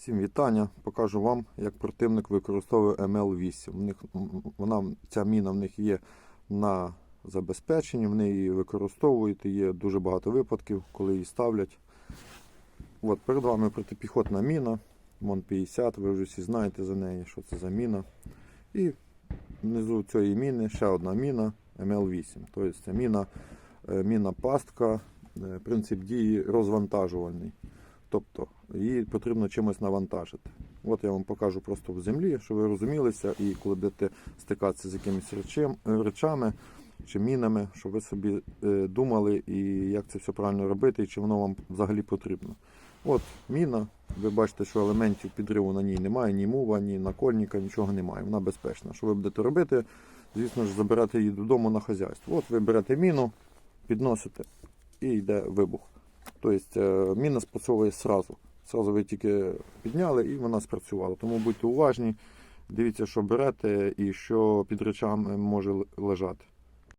Всім вітання. Покажу вам, як противник використовує МЛ-8. В них, вона, ця міна в них є на забезпеченні, вони її використовують. Є дуже багато випадків, коли її ставлять. От, перед вами протипіхотна міна, МОН-50, ви вже всі знаєте за неї, що це за міна. І внизу цієї міни ще одна міна МЛ-8. Тобто це міна, е, міна пастка, е, принцип дії розвантажувальний. Тобто її потрібно чимось навантажити. От я вам покажу просто в землі, щоб ви розумілися, і коли будете стикатися з якимись речем, е, речами чи мінами, щоб ви собі е, думали, і як це все правильно робити, і чи воно вам взагалі потрібно. От міна, ви бачите, що елементів підриву на ній немає, ні мува, ні накольника, нічого немає. Вона безпечна. Що ви будете робити? Звісно ж, забирати її додому на хазяйство. От ви берете міну, підносите і йде вибух. Тобто е, міна спрацьовує сразу. Сразу ви тільки підняли і вона спрацювала. Тому будьте уважні, дивіться, що берете і що під речами може лежати.